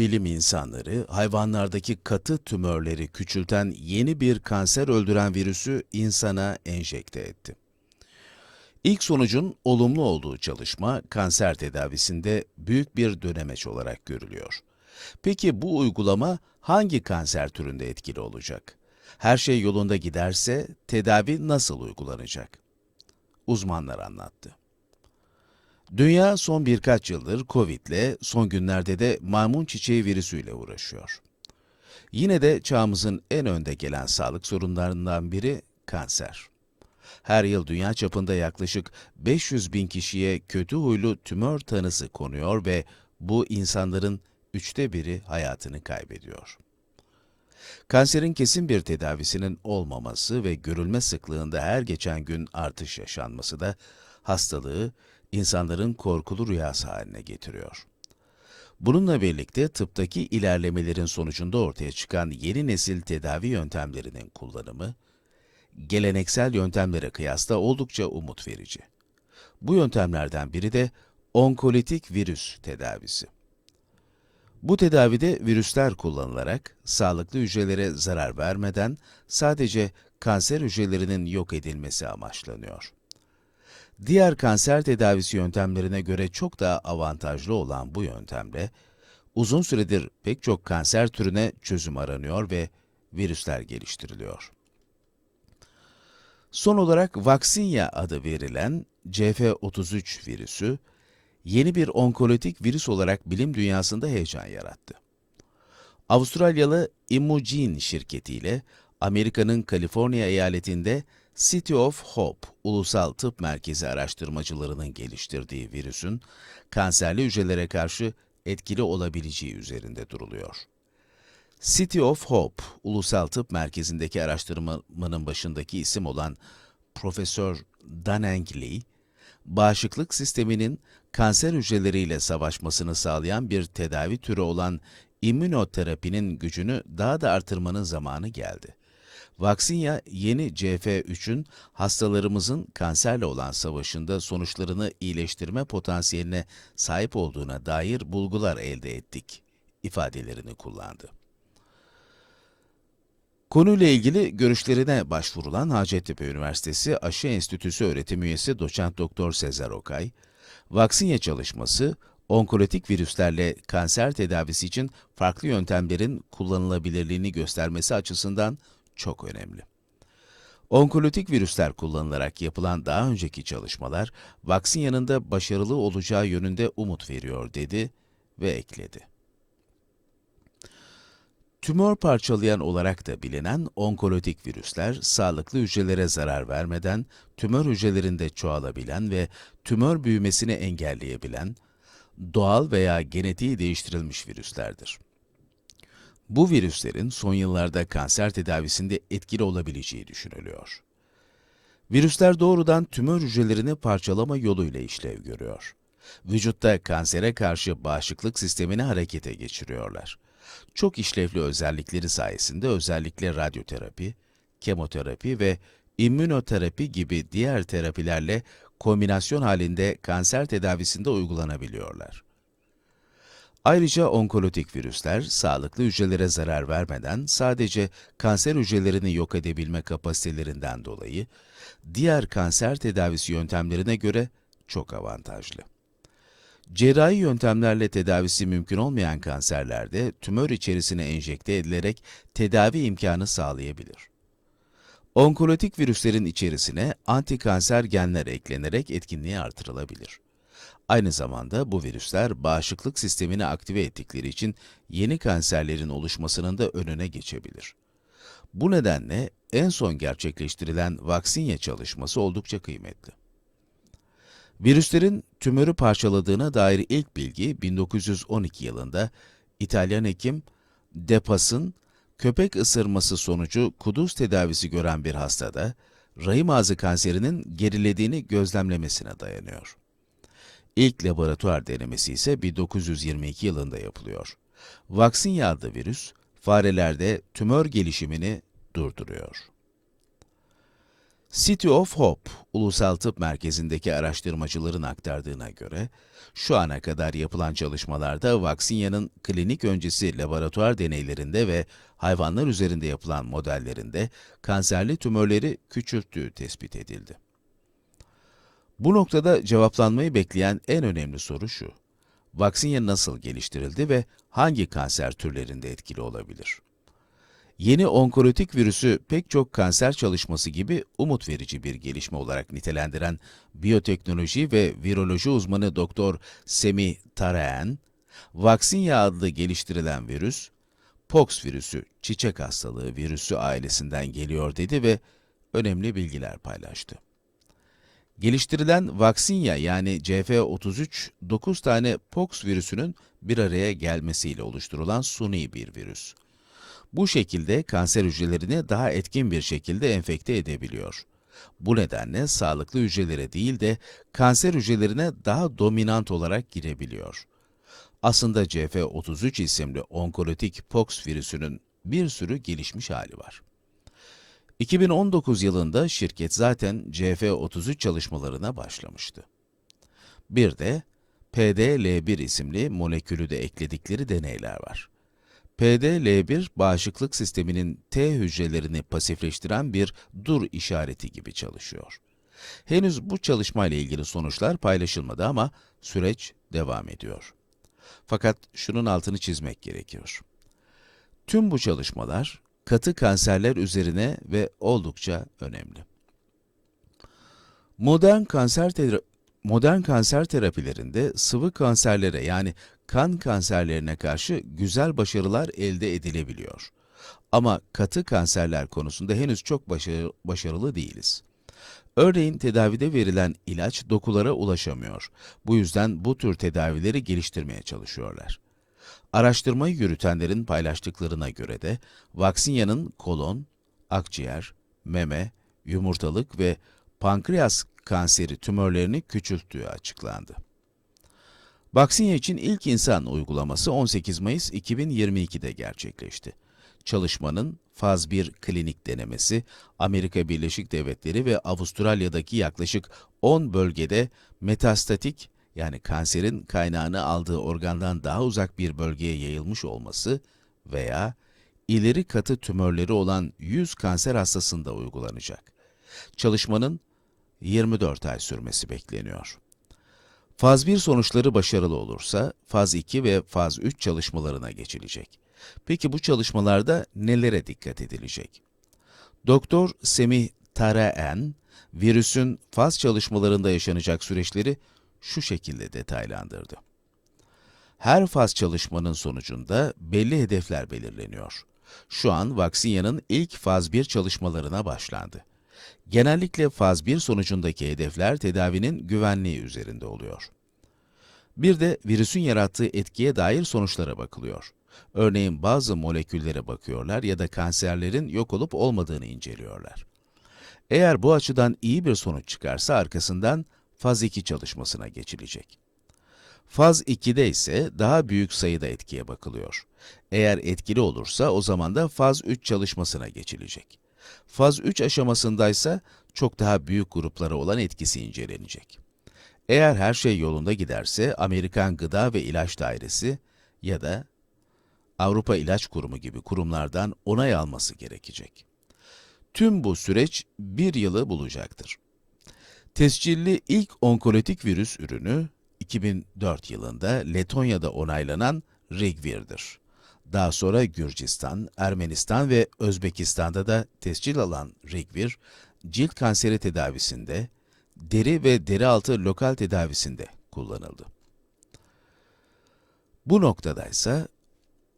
bilim insanları hayvanlardaki katı tümörleri küçülten yeni bir kanser öldüren virüsü insana enjekte etti. İlk sonucun olumlu olduğu çalışma kanser tedavisinde büyük bir dönemeç olarak görülüyor. Peki bu uygulama hangi kanser türünde etkili olacak? Her şey yolunda giderse tedavi nasıl uygulanacak? Uzmanlar anlattı. Dünya son birkaç yıldır Covid'le, son günlerde de maymun çiçeği virüsüyle uğraşıyor. Yine de çağımızın en önde gelen sağlık sorunlarından biri kanser. Her yıl dünya çapında yaklaşık 500 bin kişiye kötü huylu tümör tanısı konuyor ve bu insanların üçte biri hayatını kaybediyor. Kanserin kesin bir tedavisinin olmaması ve görülme sıklığında her geçen gün artış yaşanması da hastalığı insanların korkulu rüyası haline getiriyor. Bununla birlikte tıptaki ilerlemelerin sonucunda ortaya çıkan yeni nesil tedavi yöntemlerinin kullanımı, geleneksel yöntemlere kıyasla oldukça umut verici. Bu yöntemlerden biri de onkolitik virüs tedavisi. Bu tedavide virüsler kullanılarak sağlıklı hücrelere zarar vermeden sadece kanser hücrelerinin yok edilmesi amaçlanıyor. Diğer kanser tedavisi yöntemlerine göre çok daha avantajlı olan bu yöntemle uzun süredir pek çok kanser türüne çözüm aranıyor ve virüsler geliştiriliyor. Son olarak Vaksinya adı verilen CF33 virüsü, yeni bir onkolotik virüs olarak bilim dünyasında heyecan yarattı. Avustralyalı Immugene şirketiyle Amerika'nın Kaliforniya eyaletinde City of Hope Ulusal Tıp Merkezi araştırmacılarının geliştirdiği virüsün kanserli hücrelere karşı etkili olabileceği üzerinde duruluyor. City of Hope Ulusal Tıp Merkezi'ndeki araştırmanın başındaki isim olan Profesör Daneng Lee, bağışıklık sisteminin kanser hücreleriyle savaşmasını sağlayan bir tedavi türü olan immünoterapinin gücünü daha da artırmanın zamanı geldi. Vaksinya yeni CF3'ün hastalarımızın kanserle olan savaşında sonuçlarını iyileştirme potansiyeline sahip olduğuna dair bulgular elde ettik ifadelerini kullandı. Konuyla ilgili görüşlerine başvurulan Hacettepe Üniversitesi Aşı Enstitüsü öğretim üyesi doçent doktor Sezer Okay, Vaksinya çalışması, onkolotik virüslerle kanser tedavisi için farklı yöntemlerin kullanılabilirliğini göstermesi açısından çok önemli. Onkolotik virüsler kullanılarak yapılan daha önceki çalışmalar, vaksin yanında başarılı olacağı yönünde umut veriyor dedi ve ekledi. Tümör parçalayan olarak da bilinen onkolotik virüsler, sağlıklı hücrelere zarar vermeden tümör hücrelerinde çoğalabilen ve tümör büyümesini engelleyebilen, doğal veya genetiği değiştirilmiş virüslerdir. Bu virüslerin son yıllarda kanser tedavisinde etkili olabileceği düşünülüyor. Virüsler doğrudan tümör hücrelerini parçalama yoluyla işlev görüyor. Vücutta kansere karşı bağışıklık sistemini harekete geçiriyorlar. Çok işlevli özellikleri sayesinde özellikle radyoterapi, kemoterapi ve immünoterapi gibi diğer terapilerle kombinasyon halinde kanser tedavisinde uygulanabiliyorlar. Ayrıca onkolotik virüsler, sağlıklı hücrelere zarar vermeden sadece kanser hücrelerini yok edebilme kapasitelerinden dolayı, diğer kanser tedavisi yöntemlerine göre çok avantajlı. Cerrahi yöntemlerle tedavisi mümkün olmayan kanserlerde tümör içerisine enjekte edilerek tedavi imkanı sağlayabilir. Onkolotik virüslerin içerisine antikanser genler eklenerek etkinliği artırılabilir. Aynı zamanda bu virüsler bağışıklık sistemini aktive ettikleri için yeni kanserlerin oluşmasının da önüne geçebilir. Bu nedenle en son gerçekleştirilen Vaksinya çalışması oldukça kıymetli. Virüslerin tümörü parçaladığına dair ilk bilgi 1912 yılında İtalyan hekim Depas'ın köpek ısırması sonucu kuduz tedavisi gören bir hastada rahim ağzı kanserinin gerilediğini gözlemlemesine dayanıyor. İlk laboratuvar denemesi ise 1922 yılında yapılıyor. Vaksin adlı virüs, farelerde tümör gelişimini durduruyor. City of Hope, Ulusal Tıp Merkezi'ndeki araştırmacıların aktardığına göre, şu ana kadar yapılan çalışmalarda Vaksinya'nın klinik öncesi laboratuvar deneylerinde ve hayvanlar üzerinde yapılan modellerinde kanserli tümörleri küçülttüğü tespit edildi. Bu noktada cevaplanmayı bekleyen en önemli soru şu. Vaksinya nasıl geliştirildi ve hangi kanser türlerinde etkili olabilir? Yeni onkolotik virüsü pek çok kanser çalışması gibi umut verici bir gelişme olarak nitelendiren biyoteknoloji ve viroloji uzmanı Doktor Semih Tarayan, Vaksinya adlı geliştirilen virüs, Pox virüsü, çiçek hastalığı virüsü ailesinden geliyor dedi ve önemli bilgiler paylaştı. Geliştirilen Vaksinya yani CF33, 9 tane Pox virüsünün bir araya gelmesiyle oluşturulan suni bir virüs. Bu şekilde kanser hücrelerini daha etkin bir şekilde enfekte edebiliyor. Bu nedenle sağlıklı hücrelere değil de kanser hücrelerine daha dominant olarak girebiliyor. Aslında CF33 isimli onkolotik pox virüsünün bir sürü gelişmiş hali var. 2019 yılında şirket zaten CF33 çalışmalarına başlamıştı. Bir de PDL1 isimli molekülü de ekledikleri deneyler var. PDL1 bağışıklık sisteminin T hücrelerini pasifleştiren bir dur işareti gibi çalışıyor. Henüz bu çalışmayla ilgili sonuçlar paylaşılmadı ama süreç devam ediyor. Fakat şunun altını çizmek gerekiyor. Tüm bu çalışmalar katı kanserler üzerine ve oldukça önemli. Modern kanser modern kanser terapilerinde sıvı kanserlere yani kan kanserlerine karşı güzel başarılar elde edilebiliyor. Ama katı kanserler konusunda henüz çok başarı- başarılı değiliz. Örneğin tedavide verilen ilaç dokulara ulaşamıyor. Bu yüzden bu tür tedavileri geliştirmeye çalışıyorlar. Araştırmayı yürütenlerin paylaştıklarına göre de Vaksinya'nın kolon, akciğer, meme, yumurtalık ve pankreas kanseri tümörlerini küçülttüğü açıklandı. Vaksinya için ilk insan uygulaması 18 Mayıs 2022'de gerçekleşti. Çalışmanın faz 1 klinik denemesi Amerika Birleşik Devletleri ve Avustralya'daki yaklaşık 10 bölgede metastatik yani kanserin kaynağını aldığı organdan daha uzak bir bölgeye yayılmış olması veya ileri katı tümörleri olan 100 kanser hastasında uygulanacak. Çalışmanın 24 ay sürmesi bekleniyor. Faz 1 sonuçları başarılı olursa faz 2 ve faz 3 çalışmalarına geçilecek. Peki bu çalışmalarda nelere dikkat edilecek? Doktor Semih Taraen, virüsün faz çalışmalarında yaşanacak süreçleri şu şekilde detaylandırdı. Her faz çalışmanın sonucunda belli hedefler belirleniyor. Şu an Vaksinya'nın ilk faz 1 çalışmalarına başlandı. Genellikle faz 1 sonucundaki hedefler tedavinin güvenliği üzerinde oluyor. Bir de virüsün yarattığı etkiye dair sonuçlara bakılıyor. Örneğin bazı moleküllere bakıyorlar ya da kanserlerin yok olup olmadığını inceliyorlar. Eğer bu açıdan iyi bir sonuç çıkarsa arkasından faz 2 çalışmasına geçilecek. Faz 2'de ise daha büyük sayıda etkiye bakılıyor. Eğer etkili olursa o zaman da faz 3 çalışmasına geçilecek. Faz 3 aşamasındaysa çok daha büyük gruplara olan etkisi incelenecek. Eğer her şey yolunda giderse Amerikan Gıda ve İlaç Dairesi ya da Avrupa İlaç Kurumu gibi kurumlardan onay alması gerekecek. Tüm bu süreç bir yılı bulacaktır. Tescilli ilk onkolotik virüs ürünü 2004 yılında Letonya'da onaylanan Rigvir'dir. Daha sonra Gürcistan, Ermenistan ve Özbekistan'da da tescil alan Rigvir, cilt kanseri tedavisinde, deri ve deri altı lokal tedavisinde kullanıldı. Bu noktada ise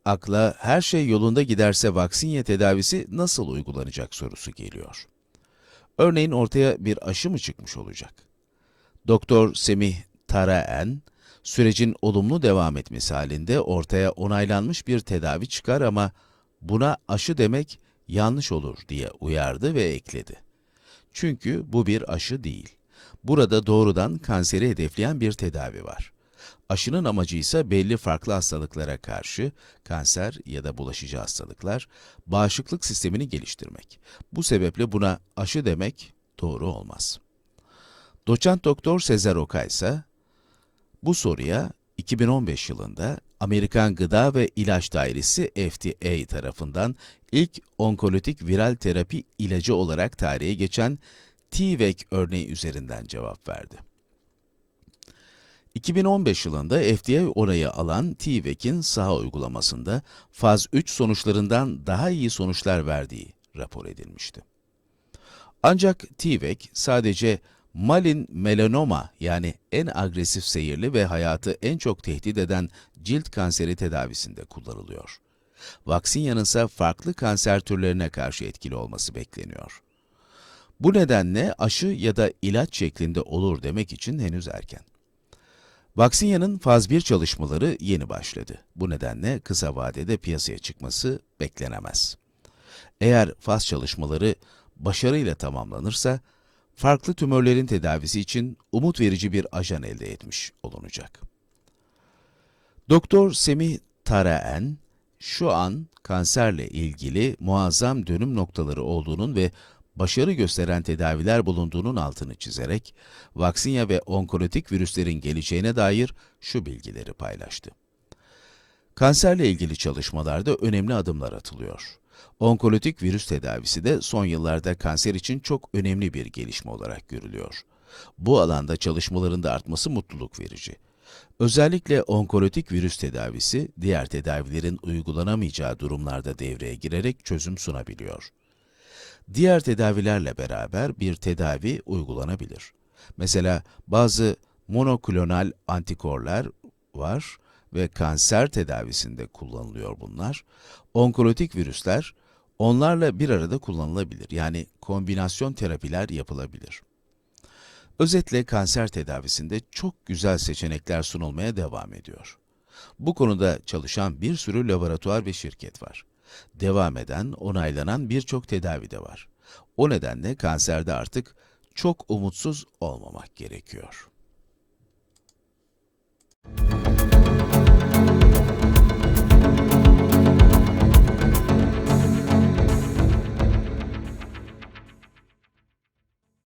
akla her şey yolunda giderse Vaksinya tedavisi nasıl uygulanacak sorusu geliyor. Örneğin ortaya bir aşı mı çıkmış olacak? Doktor Semih Taraen, sürecin olumlu devam etmesi halinde ortaya onaylanmış bir tedavi çıkar ama buna aşı demek yanlış olur diye uyardı ve ekledi. Çünkü bu bir aşı değil. Burada doğrudan kanseri hedefleyen bir tedavi var. Aşının amacı ise belli farklı hastalıklara karşı, kanser ya da bulaşıcı hastalıklar, bağışıklık sistemini geliştirmek. Bu sebeple buna aşı demek doğru olmaz. Doçent Doktor Sezer Okay ise bu soruya 2015 yılında Amerikan Gıda ve İlaç Dairesi FDA tarafından ilk onkolotik viral terapi ilacı olarak tarihe geçen T-VEC örneği üzerinden cevap verdi. 2015 yılında FDA onayı alan T-VEC'in saha uygulamasında faz 3 sonuçlarından daha iyi sonuçlar verdiği rapor edilmişti. Ancak T-VEC sadece malin melanoma yani en agresif seyirli ve hayatı en çok tehdit eden cilt kanseri tedavisinde kullanılıyor. Vaksinyanın ise farklı kanser türlerine karşı etkili olması bekleniyor. Bu nedenle aşı ya da ilaç şeklinde olur demek için henüz erken. Vaksinyanın faz 1 çalışmaları yeni başladı. Bu nedenle kısa vadede piyasaya çıkması beklenemez. Eğer faz çalışmaları başarıyla tamamlanırsa, farklı tümörlerin tedavisi için umut verici bir ajan elde etmiş olunacak. Doktor Semih Taraen, şu an kanserle ilgili muazzam dönüm noktaları olduğunun ve başarı gösteren tedaviler bulunduğunun altını çizerek, vaksinya ve onkolotik virüslerin geleceğine dair şu bilgileri paylaştı. Kanserle ilgili çalışmalarda önemli adımlar atılıyor. Onkolotik virüs tedavisi de son yıllarda kanser için çok önemli bir gelişme olarak görülüyor. Bu alanda çalışmaların da artması mutluluk verici. Özellikle onkolotik virüs tedavisi, diğer tedavilerin uygulanamayacağı durumlarda devreye girerek çözüm sunabiliyor. Diğer tedavilerle beraber bir tedavi uygulanabilir. Mesela bazı monoklonal antikorlar var ve kanser tedavisinde kullanılıyor bunlar. Onkolotik virüsler onlarla bir arada kullanılabilir. Yani kombinasyon terapiler yapılabilir. Özetle kanser tedavisinde çok güzel seçenekler sunulmaya devam ediyor. Bu konuda çalışan bir sürü laboratuvar ve şirket var. Devam eden, onaylanan birçok tedavi de var. O nedenle kanserde artık çok umutsuz olmamak gerekiyor.